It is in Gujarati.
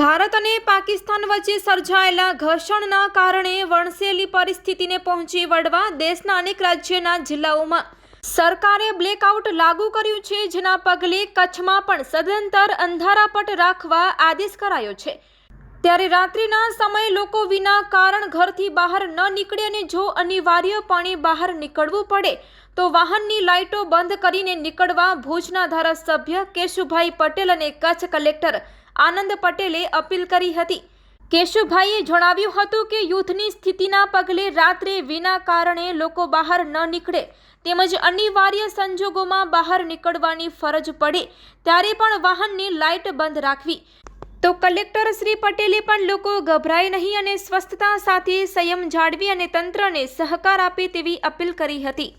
ભારત અને પાકિસ્તાન વચ્ચે સર્જાયેલા ઘર્ષણના કારણે વણસેલી પરિસ્થિતિને પહોંચી વળવા દેશના અનેક રાજ્યના જિલ્લાઓમાં સરકારે બ્લેકઆઉટ લાગુ કર્યું છે, જેના પગલે કચ્છમાં પણ સદંતર અંધારાપટ રાખવા આદેશ કરાયો છે. ત્યારે રાત્રિના સમયે લોકો વિના કારણ ઘરથી બહાર ન નીકળે અને જો અનિવાર્યપણે બહાર નીકળવું પડે, તો વાહનની લાઇટો બંધ કરીને નીકળવા ભુજના ધારાસભ્ય કેશુભાઈ પટેલ અને કચ્છ કલેક્ટર આનંદ પટેલે અપીલ કરી હતી. કેશુભાઈએ જણાવ્યું હતું કે, યુદ્ધની સ્થિતિના પગલે રાત્રે વિના કારણે લોકો બહાર ન નીકળે, તેમજ અનિવાર્ય સંજોગોમાં બહાર નીકળવાની ફરજ પડે, ત્યારે પણ વાહનની લાઇટ બંધ રાખવી. તો કલેક્ટર શ્રી પટેલે પણ લોકો ગભરાય નહીં અને સ્વસ્થતા સાથે સંયમ જાળવી અને તંત્રને સહકાર આપે તેવી અપીલ કરી હતી.